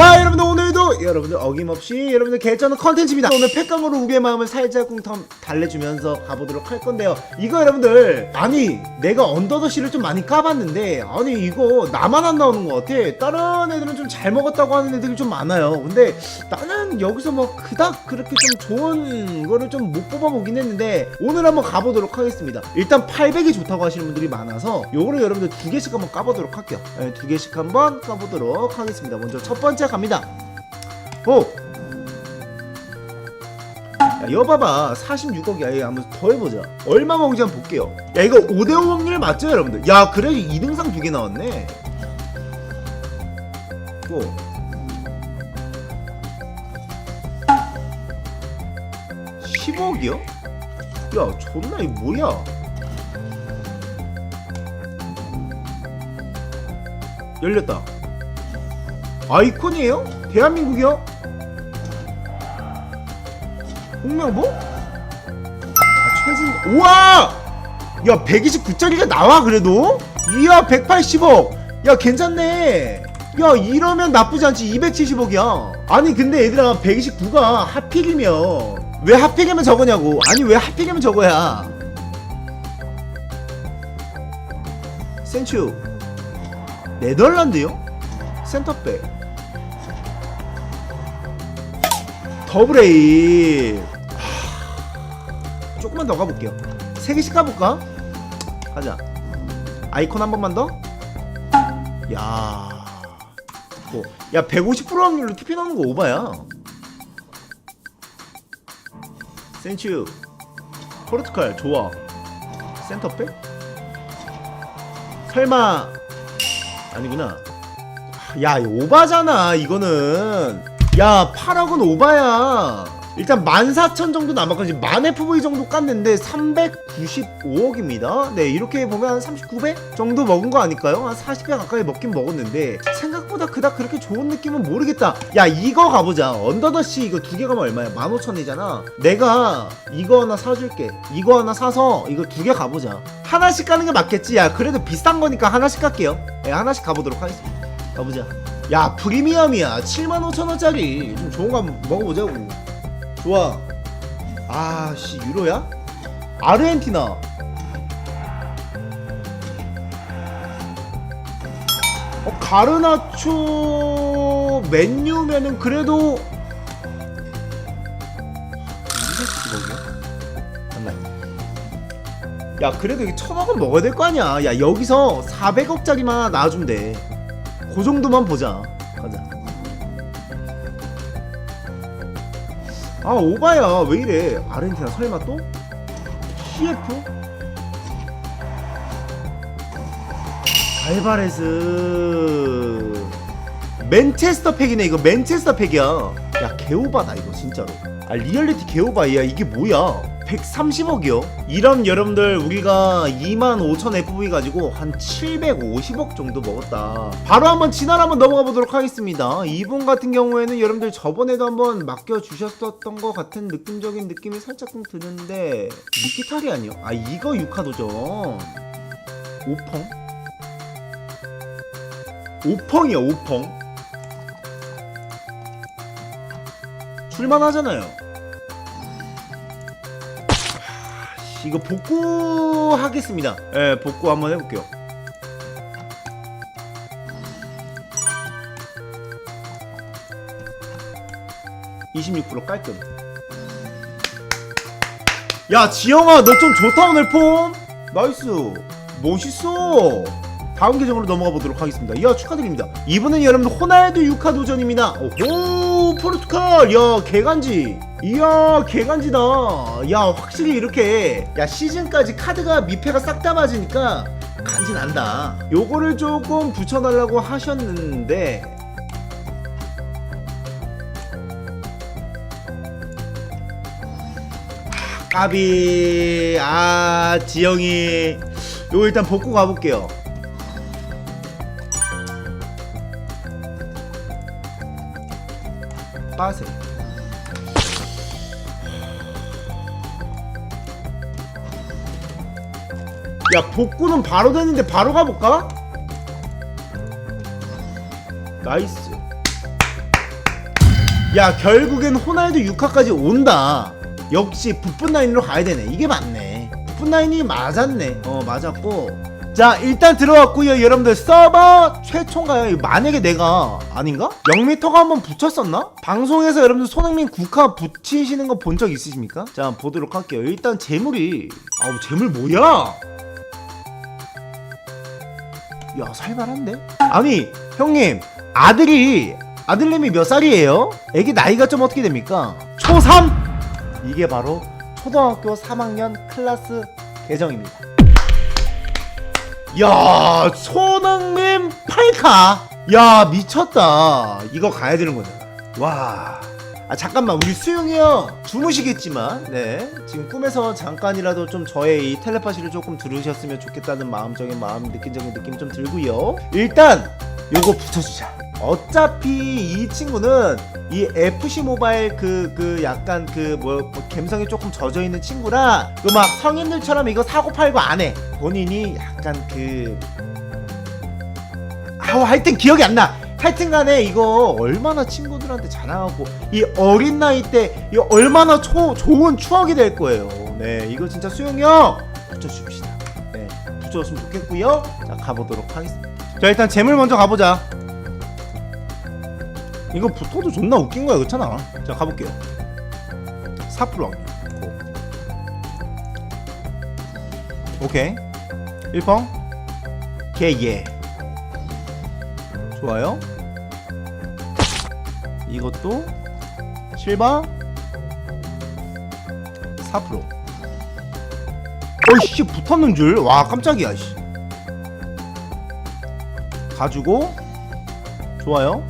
자 여러분들. 오늘도 여러분들 어김없이 여러분들 개쩌는 컨텐츠입니다. 오늘 팩강으로 우리의 마음을 살짝 쿵텀 달래주면서 가보도록 할 건데요. 이거 여러분들 아니 내가 언더더시를 좀 많이 까봤는데 아니 이거 나만 안 나오는 것 같아. 다른 애들은 좀 잘 먹었다고 하는 애들이 좀 많아요. 근데 나는 여기서 뭐 그닥 그렇게 좀 좋은 거를 좀 못 뽑아보긴 했는데 오늘 한번 가보도록 하겠습니다. 일단 800이 좋다고 하시는 분들이 많아서 요거를 여러분들 두 개씩 한번 까보도록 할게요. 네, 두 개씩 한번 까보도록 하겠습니다. 먼저 첫 번째 갑니다 오! 야, 이거 봐봐. 46억이야. 얘 한번 더 해보자. 얼마 먹는지 한번 볼게요. 야 이거 5대5 확률 맞죠 여러분들? 야 그래 2등상 두 개 나왔네. 또. 10억이요? 야 존나 이 뭐야? 열렸다. 아이콘이에요? 대한민국이요? 홍명보? 아 최진 우와! 야 129짜리가 나와 그래도? 이야 180억! 야 괜찮네. 야 이러면 나쁘지 않지. 270억이야. 아니 근데 얘들아 129가 하필이면 왜 하필이면 저거냐고? 아니 왜 하필이면 저거야? 센츄. 네덜란드요? 센터백 더블레이 조금만 더 가볼게요. 세 개씩 가볼까? 가자. 아이콘 한 번만 더? 야, 뭐, 야 150% 확률로 TP 나오는 거 오바야. 센츄. 포르투갈 좋아. 센터백? 설마. 아니구나. 야 오바잖아 이거는 야 8억은 오바야. 일단 14,000 정도 남았거든요 만 FV 정도 깠는데 395억입니다. 네 이렇게 보면 한 39배 정도 먹은 거 아닐까요? 한 40배 가까이 먹긴 먹었는데 생각보다 그닥 그렇게 좋은 느낌은 모르겠다. 야 이거 가보자. 언더더시 이거 두 개 가면 얼마야? 15,000이잖아. 내가 이거 하나 사줄게. 이거 하나 사서 이거 두 개 가보자. 하나씩 가는 게 맞겠지? 야 그래도 비싼 거니까 하나씩 갈게요. 네 하나씩 가보도록 하겠습니다. 가보자 야 프리미엄이야 75,000원짜리 좀 좋은 거 한번 먹어보자고 좋아 아씨 유로야? 아르헨티나 어 가르나초 맨유면은 그래도 270억이야? 맞나? 야 그래도 이게 천억은 먹어야 될 거 아니야 야 여기서 400억짜리만 나와주면 돼 그 정도만 보자. 가자. 아 오바야. 왜 이래? 아르헨티나 설마 또? CF? 알바레스. 맨체스터 팩이네 이거. 맨체스터 팩이야. 야 개오바다 이거 진짜로. 아 리얼리티 개오바야. 이게 뭐야 130억이요? 이런 여러분들 우리가 25,000 FV 가지고 한 750억 정도 먹었다 바로 한번 진화를 한번 넘어가 보도록 하겠습니다 이분 같은 경우에는 여러분들 저번에도 한번 맡겨주셨었던 것 같은 느낌적인 느낌이 살짝 좀 드는데 미키탈이 아니요? 아 이거 유카도죠 오펑? 오펑이야 오펑 출만하잖아요 이거 복구 하겠습니다. 예, 복구 한번 해볼게요. (26% 깔끔) 야 지영아 너 좀 좋다 오늘 폼. 나이스. 멋있어. 다음 계정으로 넘어가 보도록 하겠습니다. 이야 축하드립니다. 이번엔 여러분들 호날두 유카 도전입니다. 오 포르투갈! 야 개간지. 이야 개간지다. 야 확실히 이렇게 야 시즌까지 카드가 미패가 싹 다 맞으니까 간지 난다. 요거를 조금 붙여달라고 하셨는데. 아, 까비. 아 지영이. 요거 일단 벗고 가볼게요 빠세 야 복구는 바로 되는데 바로 가볼까? 나이스. 야 결국엔 호날두 6화까지 온다. 역시 부푼 라인으로 가야 되네. 이게 맞네. 부푼 라인이 맞았네. 어 맞았고 자 일단 들어왔고요 여러분들 서버 최초인가요? 만약에 내가 아닌가? 0m가 한번 붙였었나? 방송에서 여러분들 손흥민 국화 붙이시는 거 본 적 있으십니까? 자 보도록 할게요 일단 재물이 아우 재물 뭐야 야 살벌한데? 아니 형님 아들이 아들님이 몇 살이에요? 애기 나이가 좀 어떻게 됩니까? 초3? 이게 바로 초등학교 3학년 클래스 계정입니다 야 손흥민 8카. 야 미쳤다. 이거 가야 되는 거잖아 와. 아 잠깐만 우리 수용이 형 주무시겠지만 네. 지금 꿈에서 잠깐이라도 좀 저의 이 텔레파시를 조금 들으셨으면 좋겠다는 마음적인 마음 느낀적인 느낌 좀 들고요. 일단 요거 붙여주자 어차피 이 친구는 이 FC 모바일 그 그 약간 그 뭐 뭐 감성이 조금 젖어 있는 친구라 그 막 성인들처럼 이거 사고 팔고 안 해 본인이 약간 그 아우 하여튼 기억이 안 나. 하여튼 간에 이거 얼마나 친구들한테 자랑하고 이 어린 나이 때 이거 얼마나 초, 좋은 추억이 될 거예요. 네, 이거 진짜 수영이 형 붙여줍시다. 네, 붙여줬으면 좋겠고요. 자, 가보도록 하겠습니다. 자, 일단 재물 먼저 가보자. 이거 붙어도 존나 웃긴 거야, 그렇잖아. 자, 가볼게요. 4% 확률. 고. 오케이. 1펑. 개예. 좋아요. 이것도 실바 4% 어이씨 붙었는 줄. 와 깜짝이야. 씨. 가지고 좋아요.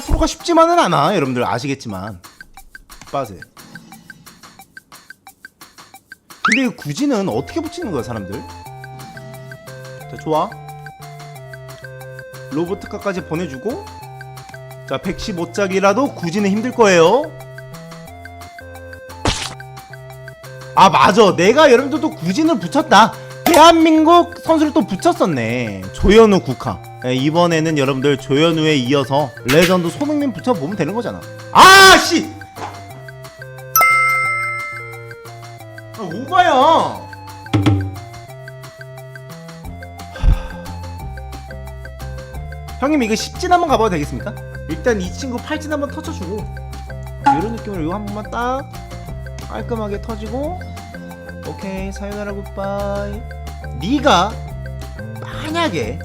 4%가 쉽지만은 않아. 여러분들 아시겠지만 빠세. 근데 이 구지는 어떻게 붙이는 거야 사람들? 자 좋아. 로보트카까지 보내주고 자 115짝이라도 구지는 힘들 거예요 아 맞아 내가 여러분들 또 구진을 붙였다 대한민국 선수를 또 붙였었네 조현우 예, 이번에는 여러분들 조현우에 이어서 레전드 손흥민 붙여보면 되는 거잖아. 아씨! 아, 오바야. 형님 이거 10진 한번 가봐도 되겠습니까? 일단 이 친구 8진 한번 터쳐주고. 이런 느낌으로 이거 한 번만 딱 깔끔하게 터지고. 오케이 사요나라 굿바이. 네가 만약에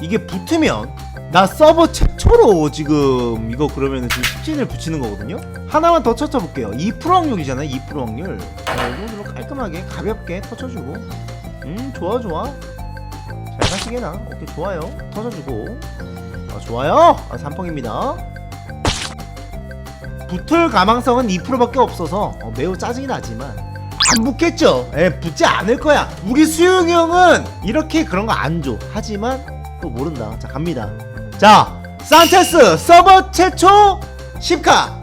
이게 붙으면 나 서버 최초로 지금 이거 그러면은 지금 10진을 붙이는 거거든요? 하나만 더 터쳐볼게요. 2% 확률이잖아요 2% 확률. 자, 이거 깔끔하게 가볍게 터쳐주고. 음 좋아 좋아. 잘 가시게나. 오케이 좋아요. 터져주고. 아, 좋아요. 아, 3펑입니다. 붙을 가망성은 2%밖에 없어서 어, 매우 짜증이 나지만. 안 붙겠죠? 예 붙지 않을 거야. 우리 수용이 형은 이렇게 그런 거 안 줘. 하지만 또 모른다. 자 갑니다. 자 산체스 서버 최초 10카.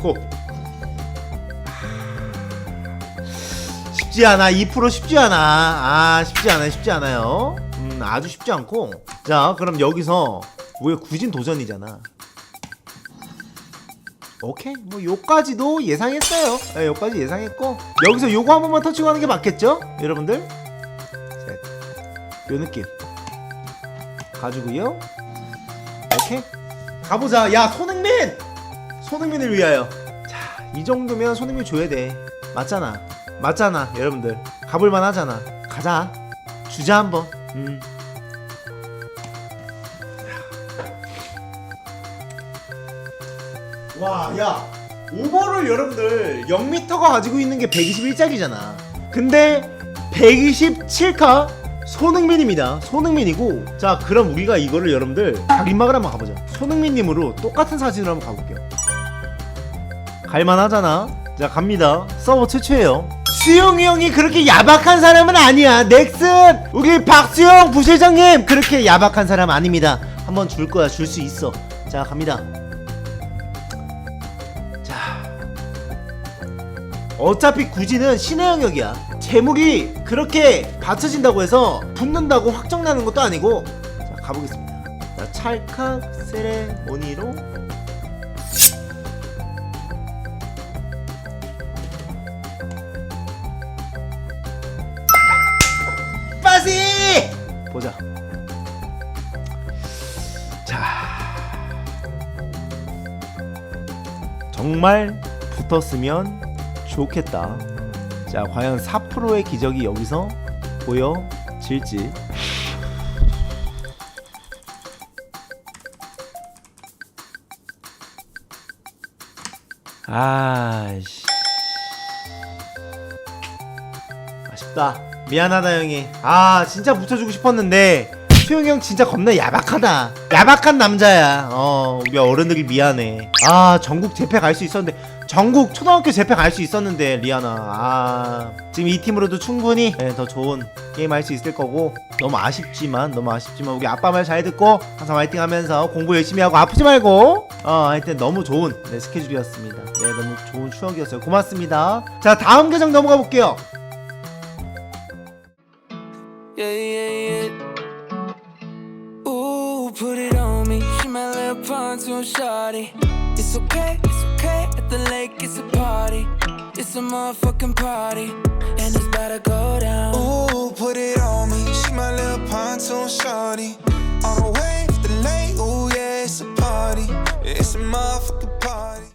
고. 쉽지 않아. 2% 쉽지 않아. 아 쉽지 않아요. 쉽지 않아요. 음 아주 쉽지 않고. 자 그럼 여기서 뭐야 구진 도전이잖아 오케이. 뭐 요까지도 예상했어요. 네, 요까지 예상했고. 여기서 요거 한 번만 터치고 하는 게 맞겠죠? 여러분들? 셋 요 느낌. 가지고요. 오케이. 가보자. 야 손흥민! 손흥민을 위하여. 자이 정도면 손흥민 줘야 돼. 맞잖아. 맞잖아 여러분들. 가볼만 하잖아. 가자. 주자 한번. 음. 와 야 오버를 여러분들 0m가 가지고 있는 게 121짝이잖아. 근데 127카 손흥민입니다. 손흥민이고 자 그럼 우리가 이거를 여러분들 각인막을 한번 가보자. 손흥민님으로 똑같은 사진으로 한번 가볼게요. 갈만하잖아. 자 갑니다. 서버 최초예요. 수용이 형이 그렇게 야박한 사람은 아니야. 넥슨! 우리 박수영 부실장님! 그렇게 야박한 사람 아닙니다. 한번 줄 거야. 줄 수 있어. 자 갑니다 어차피 구지는 신의 영역이야 재물이 그렇게 받쳐진다고 해서 붙는다고 확정나는 것도 아니고 자 가보겠습니다. 자, 찰칵 세레모니로 빠시 보자. 자, 정말 붙었으면 좋겠다. 자, 과연 4%의 기적이 여기서 보여질지. 아씨. 아쉽다. 미안하다 형이. 아 진짜 붙여주고 싶었는데 수영이 형 진짜 겁나 야박하다. 야박한 남자야. 어 우리 어른들이 미안해. 아 전국 재패 갈 수 있었는데 전국 초등학교 재패 갈 수 있었는데 리아나. 아 지금 이 팀으로도 충분히 네, 더 좋은 게임 할 수 있을 거고 너무 아쉽지만 너무 아쉽지만 우리 아빠 말 잘 듣고 항상 화이팅 하면서 공부 열심히 하고 아프지 말고 어 하여튼 너무 좋은 네, 스케줄이었습니다. 네 너무 좋은 추억이었어요. 고맙습니다. 자 다음 계정 넘어가 볼게요. Yeah, yeah, yeah. Put it on me. She my little pontoon shawty. It's okay, it's okay. the lake, it's a party. It's a motherfucking party, and it's about to go down. Ooh, put it on me. She my little pontoon shawty. On the way to the lake, ooh, yeah, it's a party. It's a motherfucking